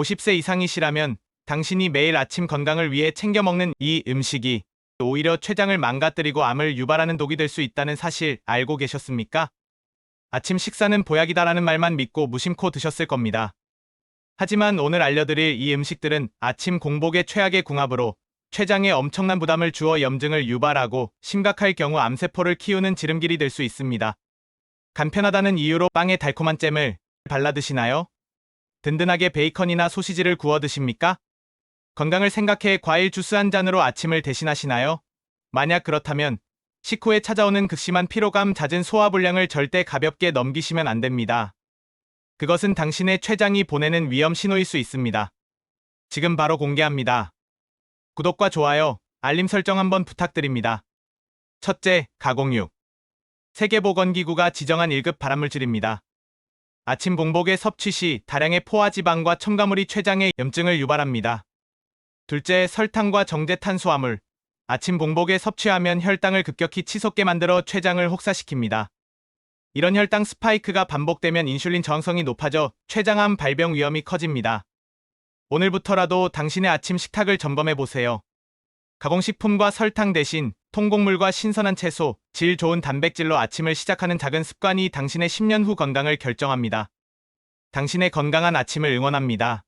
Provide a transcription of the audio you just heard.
50세 이상이시라면 당신이 매일 아침 건강을 위해 챙겨 먹는 이 음식이 오히려 췌장을 망가뜨리고 암을 유발하는 독이 될 수 있다는 사실 알고 계셨습니까? 아침 식사는 보약이다라는 말만 믿고 무심코 드셨을 겁니다. 하지만 오늘 알려드릴 이 음식들은 아침 공복의 최악의 궁합으로 췌장에 엄청난 부담을 주어 염증을 유발하고 심각할 경우 암세포를 키우는 지름길이 될 수 있습니다. 간편하다는 이유로 빵에 달콤한 잼을 발라 드시나요? 든든하게 베이컨이나 소시지를 구워 드십니까? 건강을 생각해 과일 주스 한 잔으로 아침을 대신하시나요? 만약 그렇다면 식후에 찾아오는 극심한 피로감, 잦은 소화불량을 절대 가볍게 넘기시면 안 됩니다. 그것은 당신의 췌장이 보내는 위험 신호일 수 있습니다. 지금 바로 공개합니다. 구독과 좋아요, 알림 설정 한번 부탁드립니다. 첫째, 가공육. 세계보건기구가 지정한 1급 발암물질입니다. 아침 공복에 섭취 시 다량의 포화지방과 첨가물이 췌장에 염증을 유발합니다. 둘째, 설탕과 정제 탄수화물. 아침 공복에 섭취하면 혈당을 급격히 치솟게 만들어 췌장을 혹사시킵니다. 이런 혈당 스파이크가 반복되면 인슐린 저항성이 높아져 췌장암 발병 위험이 커집니다. 오늘부터라도 당신의 아침 식탁을 점검해 보세요. 가공식품과 설탕 대신 통곡물과 신선한 채소, 질 좋은 단백질로 아침을 시작하는 작은 습관이 당신의 10년 후 건강을 결정합니다. 당신의 건강한 아침을 응원합니다.